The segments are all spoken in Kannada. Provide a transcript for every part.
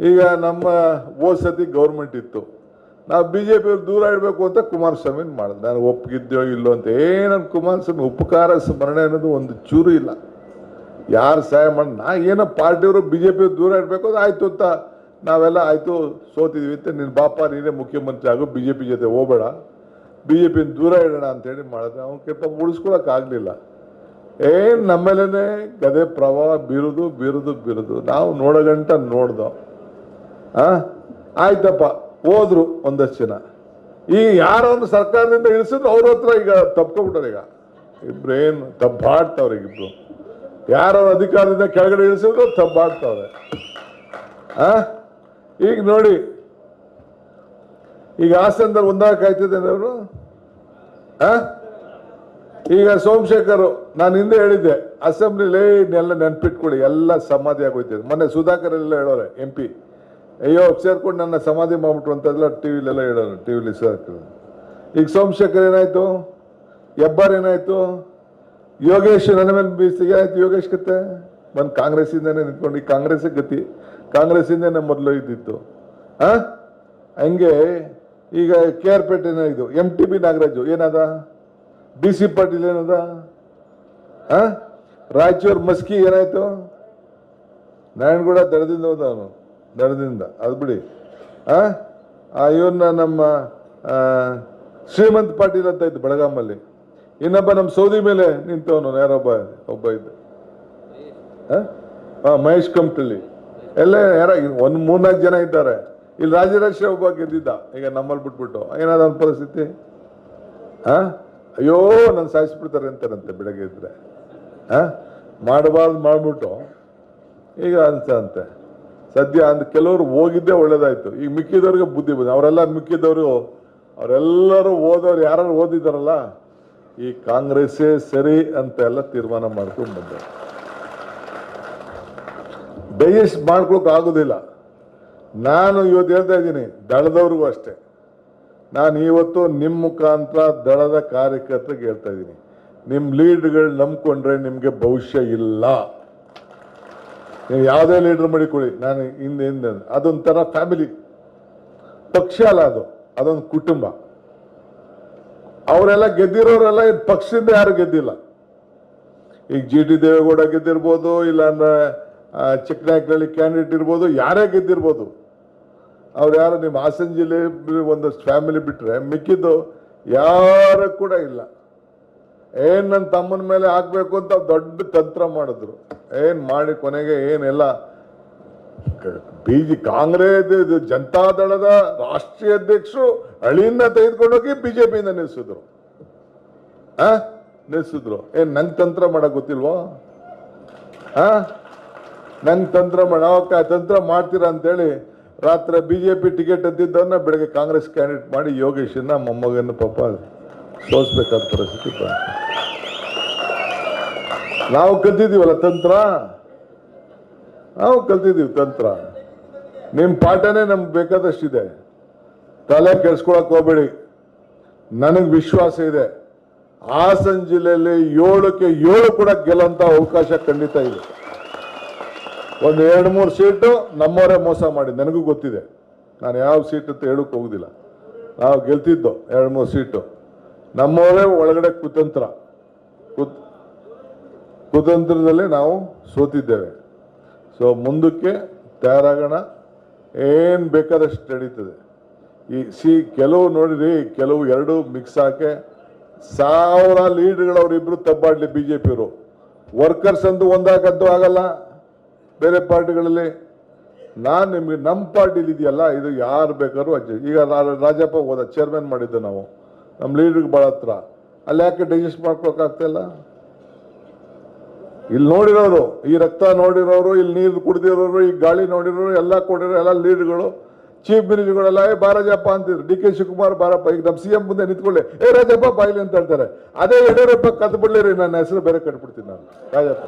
ಈಗ ನಮ್ಮ ಹೋದ್ ಸತಿ ಗೌರ್ಮೆಂಟ್ ಇತ್ತು. ನಾವು ಬಿ ಜೆ ಪಿಯವ್ರು ದೂರ ಇಡಬೇಕು ಅಂತ ಕುಮಾರಸ್ವಾಮಿ ಮಾಡಿದೆ. ನಾನು ಒಪ್ಪಿಗಿದ್ದೋ ಇಲ್ಲೋ ಅಂತ ಏನನ್ ಕುಮಾರಸ್ವಾಮಿ ಉಪಕಾರ, ಸ್ಮರಣೆ ಅನ್ನೋದು ಒಂದು ಚೂರು ಇಲ್ಲ. ಯಾರು ಸಹಾಯ ಮಾಡಿ, ನಾ ಏನೋ ಪಾರ್ಟಿಯವರು ಬಿ ಜೆ ಪಿ ದೂರ ಇಡಬೇಕು ಅದು ಆಯಿತು ಅಂತ ನಾವೆಲ್ಲ ಆಯಿತು ಸೋತಿದ್ವಿ ಅಂತ ನಿನ್ನ ಬಾಪ, ನೀನೇ ಮುಖ್ಯಮಂತ್ರಿ ಆಗು ಬಿ ಜೆ ಪಿ ಜೊತೆ ಹೋಗಬೇಡ. ಬಿ ಜೆ ಪಿ ದೂರ ಇಡೋಣ ಅಂತೇಳಿ ಮಾಡಿದ್ರೆ ಅವ್ನು ಕೆಪ್ಪ ಉಳಿಸ್ಕೊಳಕ್ಕಾಗಲಿಲ್ಲ ಏನ್ ನಮ್ಮೇಲೆ ಗದೆ ಪ್ರವಾಹ ಬೀರುದು ಬೀರುದು ಬೀರುದು. ನಾವು ನೋಡೋಗಂಟ ನೋಡ್ದೋ. ಆ ಆಯ್ತಪ್ಪ, ಹೋದ್ರು ಒಂದಷ್ಟು ಜನ. ಈ ಯಾರನ್ನು ಸರ್ಕಾರದಿಂದ ಇಳಿಸಿದ್ರು ಅವ್ರ ಹತ್ರ ಈಗ ತಪ್ಕೊಬಿಟ್ಟಾರೆ ಈಗ. ಇಬ್ರು ಏನು ತಬ್ಬಾಡ್ತಾವ್ರೆ ಈಗಿಬ್ರು ಯಾರು ಅಧಿಕಾರದಿಂದ ಕೆಳಗಡೆ ಇಳಿಸಿದ್ರು ತಬ್ಬಾಡ್ತಾವ್ರೆ ಆ? ಈಗ ನೋಡಿ, ಈಗ ಹಾಸನದಲ್ಲಿ ಒಂದಾಗ ಆಯ್ತಿದ್ದೇನೆ ಅವರು. ಈಗ ಸೋಮಶೇಖರ್, ನಾನು ಹಿಂದೆ ಹೇಳಿದ್ದೆ, ಅಸೆಂಬ್ಲಿಲಿ ಎಲ್ಲ ನೆನ್ಪಿಟ್ಕೊಳ್ಳಿ, ಎಲ್ಲ ಸಮಾಧಿ ಆಗೋಯ್ತಿದೆ. ಮೊನ್ನೆ ಸುಧಾಕರ್ ಎಲ್ಲ ಹೇಳೋರೆ, ಎಂ ಪಿ. ಅಯ್ಯೋ, ಸೇರ್ಕೊಂಡು ನನ್ನ ಸಮಾಧಿ ಮಾಡ್ಬಿಟ್ರು ಅಂತೆಲ್ಲ ಟಿ ವಿಲೆಲ್ಲ ಹೇಳೋರು ಟಿ ವಿಲಿ ಸರ್ಕಲ್ ಈಗ ಸೋಮಶೇಖರ್ ಏನಾಯ್ತು? ಹೆಬ್ಬಾರ್ ಏನಾಯ್ತು? ಯೋಗೇಶ್ ನನ್ನ ಮೇಲೆ ಬೀಸಿಗೆ ಆಯ್ತು ಯೋಗೇಶ್ ಕತೆ. ಬಂದು ಕಾಂಗ್ರೆಸ್ಸಿಂದನೇ ನಿಂತ್ಕೊಂಡು ಈ ಕಾಂಗ್ರೆಸ್ ಗತಿ. ಕಾಂಗ್ರೆಸ್ಸಿಂದನೇ ಮೊದಲು ಇದ್ದಿತ್ತು. ಆ? ಹಂಗೆ ಈಗ ಕೆ ಆರ್ ಪೇಟೆ ಇದು, ಎಂ ಟಿ ಬಿ ನಾಗರಾಜು, ಏನದ? ಡಿ ಸಿ ಪಾಟೀಲ್ ಏನದ? ಆ? ರಾಯಚೂರು ಮಸ್ಕಿ ಏನಾಯ್ತು? ನಾರಾಯಣಗೌಡ ದಡದಿಂದ ಹೋದ ಅವನು. ದಡದಿಂದ ಅದು ಬಿಡಿ. ಆ? ಇವನ್ನ ನಮ್ಮ ಶ್ರೀಮಂತ ಪಾಟೀಲ್ ಅಂತ ಇದ್ದು ಬೆಳಗಾಮಲ್ಲಿ ಇನ್ನೊಬ್ಬ ನಮ್ಮ ಸೌದಿ ಮೇಲೆ ನಿಂತವನು ಯಾರೊಬ್ಬ ಒಬ್ಬ ಇದ್ದ. ಹಾ ಮಹೇಶ್ ಕಮ್ಟಳ್ಳಿ ಎಲ್ಲ ಯಾರ, ಒಂದು ಮೂರ್ನಾಲ್ಕು ಜನ ಇದ್ದಾರೆ. ಇಲ್ಲಿ ರಾಜರಾಜ ಒಬ್ಬ ಗೆದ್ದಿದ್ದ. ಈಗ ನಮ್ಮಲ್ಲಿ ಬಿಟ್ಬಿಟ್ಟು. ಏನಾದ ಒಂದು ಪರಿಸ್ಥಿತಿ? ಹಾ ಅಯ್ಯೋ, ನಾನು ಸಾಯಿಸ್ಬಿಡ್ತಾರೆ ಅಂತಾರಂತೆ ಬೆಳಗ್ಗೆ ಇದ್ರೆ ಹಾ ಮಾಡಬಾರ್ದು ಮಾಡ್ಬಿಟ್ಟು. ಈಗ ಅನ್ಸಂತೆ. ಸದ್ಯ ಅಂದ್ ಕೆಲವರು ಹೋಗಿದ್ದೇ ಒಳ್ಳೇದಾಯ್ತು. ಈಗ ಮಿಕ್ಕಿದವ್ರಿಗೆ ಬುದ್ಧಿ ಬಂದ ಅವರೆಲ್ಲ ಮಿಕ್ಕಿದವರು, ಅವರೆಲ್ಲರೂ ಓದೋರು ಯಾರು ಓದಿದಾರಲ್ಲ ಈ ಕಾಂಗ್ರೆಸ್ಸೇ ಸರಿ ಅಂತ ಎಲ್ಲ ತೀರ್ಮಾನ ಮಾಡ್ಕೊಂಡು ಬಂದರು ಡೈಜೆಸ್ಟ್ ಮಾಡ್ಕೊಳಕ್ ಆಗೋದಿಲ್ಲ. ನಾನು ಇವತ್ತು ಹೇಳ್ತಾ ಇದ್ದೀನಿ, ದಳದವ್ರಿಗೂ ಅಷ್ಟೇ. ನಾನು ಇವತ್ತು ನಿಮ್ಮ ಮುಖಾಂತರ ದಳದ ಕಾರ್ಯಕರ್ತರಿಗೆ ಹೇಳ್ತಾ ಇದ್ದೀನಿ ನಿಮ್ಮ ಲೀಡ್ಗಳು ನಂಬ್ಕೊಂಡ್ರೆ ನಿಮಗೆ ಭವಿಷ್ಯ ಇಲ್ಲ. ನೀವು ಯಾವುದೇ ಲೀಡರ್ ಮಾಡಿಕೊಳ್ಳಿ ನಾನು ಹಿಂದೆ ಹಿಂದೆ ಅದೊಂಥರ ಫ್ಯಾಮಿಲಿ ಪಕ್ಷ ಅಲ್ಲ ಅದು. ಅದೊಂದು ಕುಟುಂಬ. ಅವರೆಲ್ಲ ಗೆದ್ದಿರೋರೆಲ್ಲ ಪಕ್ಷದಿಂದ ಯಾರು ಗೆದ್ದಿಲ್ಲ. ಈಗ ಜಿ ಟಿ ದೇವೇಗೌಡ ಗೆದ್ದಿರ್ಬೋದು ಇಲ್ಲ ಅಂದ್ರೆ ಆ, ಚಿಕ್ಕನಾಯಕನಹಳ್ಳಿ ಕ್ಯಾಂಡಿಡೇಟ್ ಇರ್ಬೋದು ಯಾರೇ ಗೆದ್ದಿರ್ಬೋದು. ಅವ್ರು ಯಾರು ನಿಮ್ಮ ಹಾಸನ ಜಿಲ್ಲೆ ಒಂದಷ್ಟು ಒಂದು ಫ್ಯಾಮಿಲಿ ಬಿಟ್ಟರೆ ಮಿಕ್ಕಿದ್ದು ಯಾರು ಕೂಡ ಇಲ್ಲ. ಏನ್ ನನ್ನ ತಮ್ಮನ ಮೇಲೆ ಹಾಕ್ಬೇಕು ಅಂತ ದೊಡ್ಡ ತಂತ್ರ ಮಾಡಿದ್ರು. ಏನ್ ಮಾಡಿ ಕೊನೆಗೆ ಏನೆಲ್ಲ? ಬಿಜೆಪಿ ಕಾಂಗ್ರೆಸ್ ಜನತಾದಳದ ರಾಷ್ಟ್ರೀಯ ಅಧ್ಯಕ್ಷರು ಅಳಿಯನ್ನ ತೆಗೆದುಕೊಂಡೋಗಿ ಬಿಜೆಪಿಯಿಂದ ನಿಲ್ಸಿದ್ರು. ಆ? ನಿಲ್ಸಿದ್ರು. ಏನ್ ನಂಗೆ ತಂತ್ರ ಮಾಡಕ್ ಗೊತ್ತಿಲ್ವೋ? ಆ? ನಂಗೆ ತಂತ್ರ ಮಾಡ ಓಕೆ ತಂತ್ರ ಮಾಡ್ತೀರಾ ಅಂತೇಳಿ ರಾತ್ರಿ ಬಿಜೆಪಿ ಟಿಕೆಟ್ ಅಂತಿದ್ದವನ್ನ ಬೆಳಗ್ಗೆ ಕಾಂಗ್ರೆಸ್ ಕ್ಯಾಂಡಿಡೇಟ್ ಮಾಡಿ ಯೋಗೇಶನ್ನ ಮೊಮ್ಮಗನ ಪಾಪ ಸೋಲ್ಸ್ಬೇಕಾದ ಪರಿಸ್ಥಿತಿ ಬಂತು. ನಾವು ಕಲ್ತಿದ್ದೀವಲ್ಲ ತಂತ್ರ? ನಾವು ಕಲ್ತಿದ್ದೀವಿ ತಂತ್ರ. ನಿಮ್ಮ ಪಾಠನೇ ನಮ್ಗೆ ಬೇಕಾದಷ್ಟಿದೆ. ತಲೆ ಕೆಡ್ಸ್ಕೊಳಕ್ ಹೋಗ್ಬೇಡಿ. ನನಗೆ ವಿಶ್ವಾಸ ಇದೆ. ಹಾಸನ ಜಿಲ್ಲೆಯಲ್ಲಿ ಏಳಕ್ಕೆ ಏಳು ಕೂಡ ಗೆಲ್ಲಂತ ಅವಕಾಶ ಖಂಡಿತ ಇದೆ. ಒಂದು ಎರಡು ಮೂರು ಸೀಟು ನಮ್ಮವರೇ ಮೋಸ ಮಾಡಿ, ನನಗೂ ಗೊತ್ತಿದೆ. ನಾನು ಯಾವ ಸೀಟ್ ಅಂತ ಹೇಳಕ್ ಹೋಗುದಿಲ್ಲ. ನಾವು ಗೆಲ್ತಿದ್ದೋ ಎರಡು ಮೂರು ಸೀಟು. ನಮ್ಮವರೇ ಒಳಗಡೆ ಕುತಂತ್ರ. ಕುತ್ ಕುತಂತ್ರದಲ್ಲಿ ನಾವು ಸೋತಿದ್ದೇವೆ. ಸೊ ಮುಂದಕ್ಕೆ ತಯಾರಾಗೋಣ ಏನು ಬೇಕಾದಷ್ಟು ನಡೀತದೆ. ಈ ಸಿ ಕೆಲವು ನೋಡಿರಿ, ಕೆಲವು ಎರಡು ಮಿಕ್ಸ್ ಹಾಕಿ ಸಾವಿರ ಲೀಡ್ಗಳು ಅವರಿಬ್ರು ತಬ್ಬಾಡಲಿ ಬಿ ಜೆ ಪಿಯವರು ವರ್ಕರ್ಸ್ ಅಂತೂ ಒಂದಾಗದ್ದು ಆಗಲ್ಲ ಬೇರೆ ಪಾರ್ಟಿಗಳಲ್ಲಿ. ನಾನು ನಿಮಗೆ ನಮ್ಮ ಪಾರ್ಟಿಲಿ ಇದೆಯಲ್ಲ, ಇದು ಯಾರು ಬೇಕಾದ್ರೂ ಅಜ್ಜಿ ಈಗ ರಾಜಪ್ಪ ಹೋದ ಚೇರ್ಮನ್ ಮಾಡಿದ್ದು ನಾವು. ನಮ್ಮ ಲೀಡ್ರಿಗೆ ಭಾಳ ಹತ್ರ ಅಲ್ಲಿ ಯಾಕೆ ಡೈಜೆಸ್ಟ್ ಮಾಡ್ಕೊಳಕ್ಕಾಗ್ತಿಲ್ಲ? ಇಲ್ಲಿ ನೋಡಿರೋರು ಈ ರಕ್ತ ನೋಡಿರೋರು, ಇಲ್ಲಿ ನೀರು ಕುಡಿದಿರೋರು, ಈ ಗಾಳಿ ನೋಡಿರೋರು, ಎಲ್ಲ ಕೊಡಿರೋ ಎಲ್ಲ ಲೀಡ್ಗಳು, ಚೀಫ್ ಮಿನಿಸ್ಟರ್ಗಳೆಲ್ಲ, ಏ, ಬಾರಾಜಪ್ಪ ಅಂತಿದ್ರು. ಡಿ ಕೆ ಶಿವಕುಮಾರ್, ಬಾರಪ್ಪ, ಈಗ ನಮ್ಮ ಸಿ ಎಂ ಮುಂದೆ ನಿಂತ್ಕೊಳ್ಳಿ. ಏ, ರಾಜಪ್ಪ, ಬಾಯ್ಲಿ ಅಂತ ಹೇಳ್ತಾರೆ. ಅದೇ ಯಡಿಯೂರಪ್ಪ ಕದ್ದು ಬಿಡ್ಲಿರಿ ನನ್ನ ಹೆಸರು ಬೇರೆ ಕಟ್ಬಿಡ್ತೀನಿ ನಾನು. ರಾಜಪ್ಪ?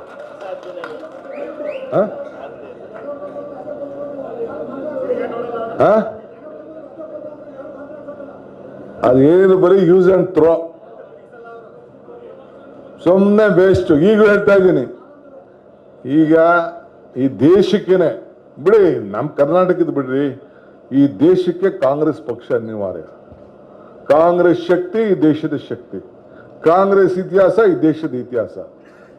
ಅದೇನು ಬರೀ ಯೂಸ್ ಆ್ಯಂಡ್ ಥ್ರೋ ಸುಮ್ಮನೆ ಬೇಸ್ಟು ಈಗ ಹೇಳ್ತಾ ಇದ್ದೀನಿ. ಈಗ ಈ ದೇಶಕ್ಕೇನೆ, ಬಿಡಿ ನಮ್ಮ ಕರ್ನಾಟಕದ ಬಿಡ್ರಿ, ಈ ದೇಶಕ್ಕೆ ಕಾಂಗ್ರೆಸ್ ಪಕ್ಷ ಅನಿವಾರ್ಯ. ಕಾಂಗ್ರೆಸ್ ಶಕ್ತಿ, ಈ ದೇಶದ ಶಕ್ತಿ. ಕಾಂಗ್ರೆಸ್ ಇತಿಹಾಸ, ಈ ದೇಶದ ಇತಿಹಾಸ.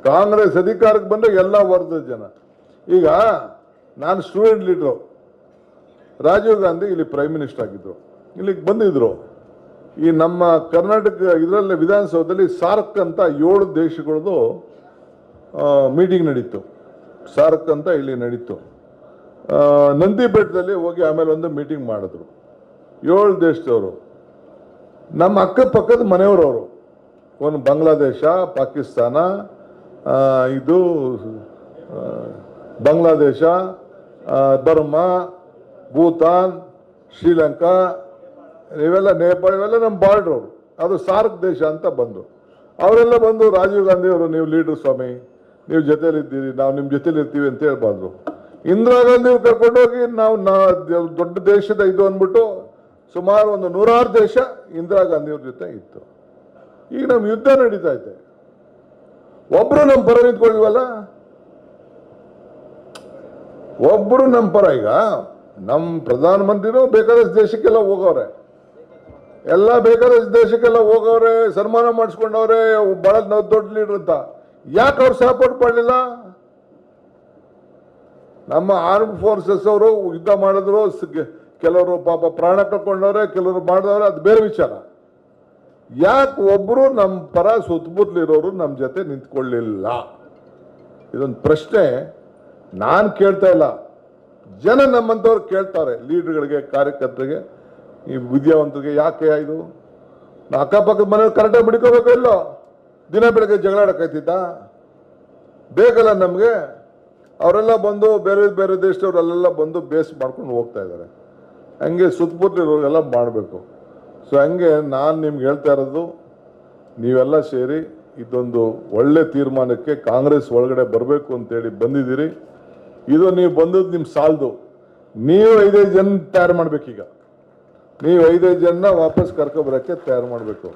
ಕಾಂಗ್ರೆಸ್ ಅಧಿಕಾರಕ್ಕೆ ಬಂದ ಎಲ್ಲ ವರ್ಗದ ಜನ. ಈಗ ನಾನು ಸ್ಟೂಡೆಂಟ್ ಲೀಡ್ರು ರಾಜೀವ್ ಗಾಂಧಿ ಇಲ್ಲಿ ಪ್ರೈಮ್ ಮಿನಿಸ್ಟರ್ ಆಗಿದ್ರು. ಇಲ್ಲಿಗೆ ಬಂದಿದ್ರು. ಈ ನಮ್ಮ ಕರ್ನಾಟಕ ಇದರಲ್ಲಿ ವಿಧಾನಸೌಧದಲ್ಲಿ ಸಾರ್ಕ್ ಅಂತ ಏಳು ದೇಶಗಳದ್ದು ಮೀಟಿಂಗ್ ನಡೀತು. ಸಾರ್ಕ್ ಅಂತ ಇಲ್ಲಿ ನಡೀತು. ನಂದಿ ಬೆಟ್ಟದಲ್ಲಿ ಹೋಗಿ ಆಮೇಲೆ ಒಂದು ಮೀಟಿಂಗ್ ಮಾಡಿದ್ರು. ಏಳು ದೇಶದವರು. ನಮ್ಮ ಅಕ್ಕಪಕ್ಕದ ಮನೆಯವರವರು. ಒಂದು ಬಾಂಗ್ಲಾದೇಶ, ಪಾಕಿಸ್ತಾನ ಇದು ಬಾಂಗ್ಲಾದೇಶ ಬರ್ಮಾ, ಭೂತಾನ್, ಶ್ರೀಲಂಕಾ ಇವೆಲ್ಲ ನೇಪಾಳ, ಇವೆಲ್ಲ ನಮ್ಮ ಬಾರ್ಡ್ರ್ ಅವರು. ಅದು ಸಾರ್ಕ್ ದೇಶ ಅಂತ ಬಂದು. ಅವರೆಲ್ಲ ಬಂದು ರಾಜೀವ್ ಗಾಂಧಿ ಅವರು, ನೀವು ಲೀಡರ್ ಸ್ವಾಮಿ, ನೀವು ಜೊತೆಲಿದ್ದೀರಿ ನಾವು ನಿಮ್ಮ ಜೊತೆಲಿ ಇರ್ತೀವಿ ಅಂತ ಹೇಳ್ಬಾರ್ದು. ಇಂದಿರಾ ಗಾಂಧಿ ಅವ್ರು ಕರ್ಕೊಂಡೋಗಿ ನಾವು ನಾ, ದೊಡ್ಡ ದೇಶದ ಇದು ಅಂದ್ಬಿಟ್ಟು ಸುಮಾರು ಒಂದು ನೂರಾರು ದೇಶ ಇಂದಿರಾ ಗಾಂಧಿ ಅವ್ರ ಜೊತೆ ಇತ್ತು. ಈಗ ನಮ್ಮ ಯುದ್ಧ ನಡೀತಾ ಇದೆ. ಒಬ್ರು ನಮ್ಮ ಪರ ನಿಂತ್ಕೊಳ್ಳಿವಲ್ಲ ಒಬ್ರು ನಮ್ಮ ಪರ ಈಗ. ನಮ್ಮ ಪ್ರಧಾನಮಂತ್ರಿನೂ ಬೇಕಾದಷ್ಟು ದೇಶಕ್ಕೆಲ್ಲ ಹೋಗವ್ರೆ. ಎಲ್ಲ ಬೇಕಾದ್ರೆ ದೇಶಕ್ಕೆಲ್ಲ ಹೋಗವ್ರೆ, ಸನ್ಮಾನ ಮಾಡಿಸ್ಕೊಂಡವ್ರೆ ಬಹಳ ದೊಡ್ಡ ಲೀಡರ್ ಅಂತ. ಯಾಕೆ ಅವ್ರು ಸಪೋರ್ಟ್ ಮಾಡಲಿಲ್ಲ? ನಮ್ಮ ಆರ್ಮ್ ಫೋರ್ಸಸ್ ಅವರು ಯುದ್ಧ ಮಾಡಿದ್ರು ಕೆಲವರು ಪಾಪ ಪ್ರಾಣ ಕಳ್ಕೊಂಡವ್ರೆ, ಕೆಲವರು ಮಾಡಿದವ್ರೆ, ಅದು ಬೇರೆ ವಿಚಾರ. ಯಾಕೆ ಒಬ್ರು ನಮ್ಮ ಪರ ಸುತ್ತಮುತ್ತಲಿರೋರು ನಮ್ಮ ಜೊತೆ ನಿಂತ್ಕೊಳ್ಳಿಲ್ಲ? ಇದೊಂದು ಪ್ರಶ್ನೆ. ನಾನು ಕೇಳ್ತಾ ಇಲ್ಲ. ಜನ ನಮ್ಮಂಥವ್ರು ಕೇಳ್ತಾರೆ, ಲೀಡರ್ಗಳಿಗೆ, ಕಾರ್ಯಕರ್ತರಿಗೆ. ಈ ವಿದ್ಯಾವಂತಿಗೆ ಯಾಕೆ ಇದು? ಅಕ್ಕಪಕ್ಕದ ಮನೆಯವ್ರು ಕರೆಕ್ಟಾಗಿ ಬಿಡ್ಕೋಬೇಕು ಇಲ್ಲೋ? ದಿನ ಬೆಳಗ್ಗೆ ಜಗಳ ಆಡಕ್ಕಾಯ್ತಿದ್ದ ಬೇಕಲ್ಲ ನಮಗೆ? ಅವರೆಲ್ಲ ಬಂದು ಬೇರೆ ಬೇರೆ ದೇಶದವರೆಲ್ಲ ಬಂದು ಬೇಸ್ ಮಾಡ್ಕೊಂಡು ಹೋಗ್ತಾ ಇದ್ದಾರೆ. ಹಂಗೆ ಸುತ್ತಮುತ್ತಲಿರೋರೆಲ್ಲ ಮಾಡಬೇಕು. ಸೊ ಹಂಗೆ ನಾನು ನಿಮ್ಗೆ ಹೇಳ್ತಾ ಇರೋದು, ನೀವೆಲ್ಲ ಸೇರಿ ಇದೊಂದು ಒಳ್ಳೆ ತೀರ್ಮಾನಕ್ಕೆ ಕಾಂಗ್ರೆಸ್ ಒಳಗಡೆ ಬರಬೇಕು ಅಂತೇಳಿ ಬಂದಿದ್ದೀರಿ. ಇದು ನೀವು ಬಂದದ್ದು ನಿಮ್ಮ ಸಾಲದು. ನೀವು ಐದೈದು ಜನ ತಯಾರು ಮಾಡ್ಬೇಕೀಗ. ನೀವು ಐದೈದು ಜನ ವಾಪಸ್ ಕರ್ಕೊಬರಕ್ಕೆ ತಯಾರು ಮಾಡಬೇಕು.